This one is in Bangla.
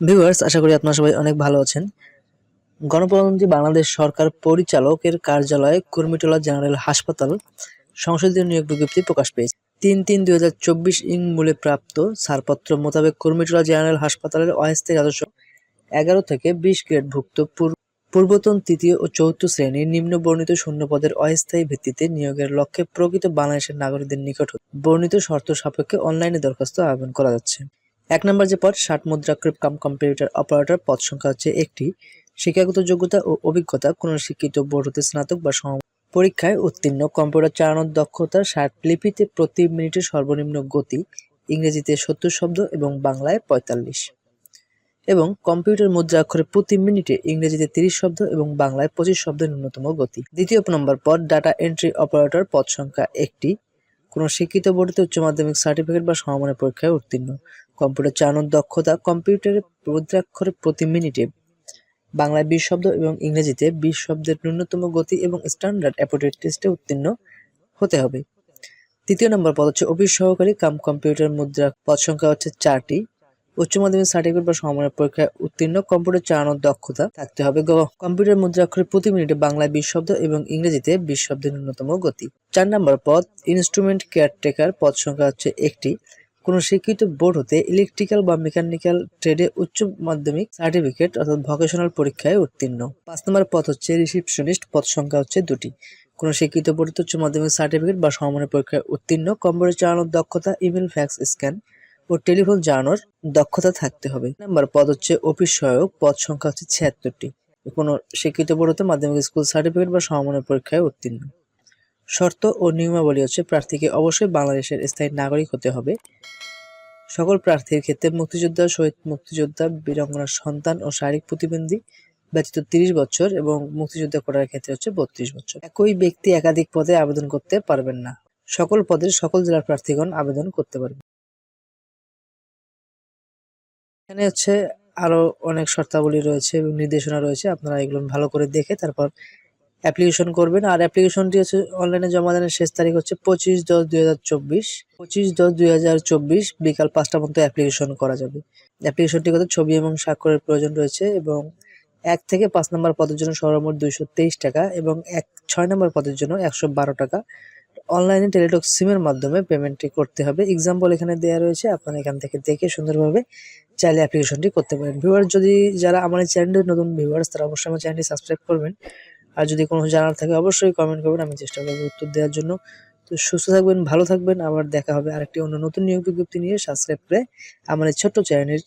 ভিউয়ার্স আশা করি আপনারা সবাই অনেক ভালো আছেন। গণপ্রজাতন্ত্রী বাংলাদেশ সরকার পরিচালকের কার্যালয়ে কুর্মিটোলা জেনারেল হাসপাতাল সংসদীয় নিয়োগ বিজ্ঞপ্তি প্রকাশ পেয়েছে। তিন তিন দুই হাজার চব্বিশ ইং মূলে প্রাপ্ত ছাড়পত্র মোতাবেক কুর্মিটোলা জেনারেল হাসপাতালের অস্থায়ী রাজস্ব এগারো থেকে বিশ গ্রেডভুক্ত পূর- পূর্বতন তৃতীয় ও চতুর্থ শ্রেণির নিম্ন বর্ণিত শূন্য পদের অস্থায়ী ভিত্তিতে নিয়োগের লক্ষ্যে প্রকৃত বাংলাদেশের নাগরিকদের নিকট বর্ণিত শর্ত সাপেক্ষে অনলাইনে দরখাস্ত আবেদন করা যাচ্ছে। এক নম্বর যে পদ, ষাট মুদ্রাক্ষর কাম কম্পিউটার অপারেটর, পদ সংখ্যা হচ্ছে একটি। শিক্ষাগত যোগ্যতা ও অভিজ্ঞতা, কোনো শিক্ষিত বোর্ড হতে স্নাতক বা সম পরীক্ষায় উত্তীর্ণ, কম্পিউটার চালানোর দক্ষতা, ষাট লিপিতে প্রতি মিনিটে সর্বনিম্ন গতি, ইংরেজিতে সত্তর শব্দ এবং বাংলায় পঁয়তাল্লিশ। এবং কম্পিউটার মুদ্রাক্ষরে প্রতি মিনিটে ইংরেজিতে তিরিশ শব্দ এবং বাংলায় পঁচিশ শব্দের ন্যূনতম গতি। দ্বিতীয় নম্বর পদ, ডাটা এন্ট্রি অপারেটর, পদ সংখ্যা একটি। কোনো শিক্ষিত বোর্ডে উচ্চ মাধ্যমিক সার্টিফিকেট বা সমমানের পরীক্ষায় উত্তীর্ণ। কম্পিউটার চালানোর দক্ষতা, কম্পিউটারের প্রদ্রাক্ষরে প্রতি মিনিটে বাংলায় বিশ শব্দ এবং ইংরেজিতে বিশ শব্দের ন্যূনতম গতি এবং স্ট্যান্ডার্ড অ্যাপোটেড টেস্টে উত্তীর্ণ হতে হবে। তৃতীয় নম্বর পদ হচ্ছে অফিস সহকারী কাম কম্পিউটার মুদ্রা। পদ সংখ্যা হচ্ছে চারটি। উচ্চ মাধ্যমিক সার্টিফিকেট বা সমমানের পরীক্ষায় উত্তীর্ণ কম্পিউটার চালানোর দক্ষতা থাকতে হবে, গ। কম্পিউটার মুদ্রাক্ষরে প্রতি মিনিটে বাংলায় বিশ শব্দ এবং ইংরেজিতে বিশ শব্দের ন্যূনতম গতি। চার নম্বর পদ ইনস্ট্রুমেন্ট কেয়ারটেকার পদ সংখ্যা হচ্ছে একটি। কোনো শিক্ষিত বোর্ড হতে ইলেকট্রিক্যাল বা মেকানিক্যাল ট্রেডে উচ্চ মাধ্যমিক সার্টিফিকেট অর্থাৎ ভোকেশনাল পরীক্ষায় উত্তীর্ণ। পাঁচ নম্বর পদ হচ্ছে রিসিপশনিস্ট পদ সংখ্যা হচ্ছে দুটি। কোনো শিক্ষিত বোর্ড উচ্চ মাধ্যমিক সার্টিফিকেট বা সমমানের পরীক্ষায় উত্তীর্ণ কম্পিউটার চালানোর দক্ষতা ইমেল ফ্যাক্স স্ক্যান ও টেলিফোন জানানোর দক্ষতা থাকতে হবে। নাম্বার পদ হচ্ছে অফিস সহায়ক, পদ সংখ্যা হচ্ছে ছিয়াত্তরটি। কোনো শিক্ষিত বোর্ড হতে মাধ্যমিক স্কুল সার্টিফিকেট বা সমমানের পরীক্ষায় উত্তীর্ণ। শর্ত ও নিয়মাবলী হচ্ছে প্রার্থীকে অবশ্যই বাংলাদেশের স্থায়ী নাগরিক হতে হবে। সকল প্রার্থীর ক্ষেত্রে মুক্তিযোদ্ধা, শহীদ মুক্তিযোদ্ধা, বীরাঙ্গনার সন্তান ও শারীরিক প্রতিবন্ধী ব্যতীত তিরিশ বছর এবং মুক্তিযোদ্ধা কোটার ক্ষেত্রে হচ্ছে বত্রিশ বছর। একই ব্যক্তি একাধিক পদে আবেদন করতে পারবেন না। সকল পদের সকল জেলার প্রার্থীগণ আবেদন করতে পারবেন। এখানে হচ্ছে আরও অনেক শর্তাবলী রয়েছে এবং নির্দেশনা রয়েছে। আপনারা এগুলো ভালো করে দেখে তারপর অ্যাপ্লিকেশন করবেন। আর অ্যাপ্লিকেশনটি হচ্ছে অনলাইনে জমা দেওয়ার শেষ তারিখ হচ্ছে পঁচিশ দশ দুই হাজার চব্বিশ। পঁচিশ দশ দুই হাজার চব্বিশ বিকাল পাঁচটা পর্যন্ত অ্যাপ্লিকেশন করা যাবে। অ্যাপ্লিকেশনটি করতে ছবি এবং স্বাক্ষরের প্রয়োজন রয়েছে এবং এক থেকে পাঁচ নম্বর পদের জন্য সর্বমোট দুইশো তেইশ টাকা এবং এক ছয় নম্বর পদের জন্য একশো বারো টাকা। অনলাইনে টেলিটক সিমের মাধ্যমে পেমেন্টটি করতে হবে। এক্সাম্পল এখানে দেওয়া রয়েছে, আপনারা এখান থেকে দেখে সুন্দরভাবে চাইলে অ্যাপ্লিকেশনটি করতে পারেন। ভিউয়ার্স যদি যারা আমার চ্যানেলের নতুন ভিউয়ার্স তারা অবশ্যই আমার চ্যানেলটি সাবস্ক্রাইব করবেন। আর যদি কোনো জানার থাকে, অবশ্যই কমেন্ট করবেন। আমি চেষ্টা করব উত্তর দেওয়ার জন্য। তো সুস্থ থাকবেন, ভালো থাকবেন। আবার দেখা হবে আরেকটি অন্য নতুন নিয়োগ বিজ্ঞপ্তি নিয়ে। সাবস্ক্রাইব করে আমার ছোট্ট চ্যানেল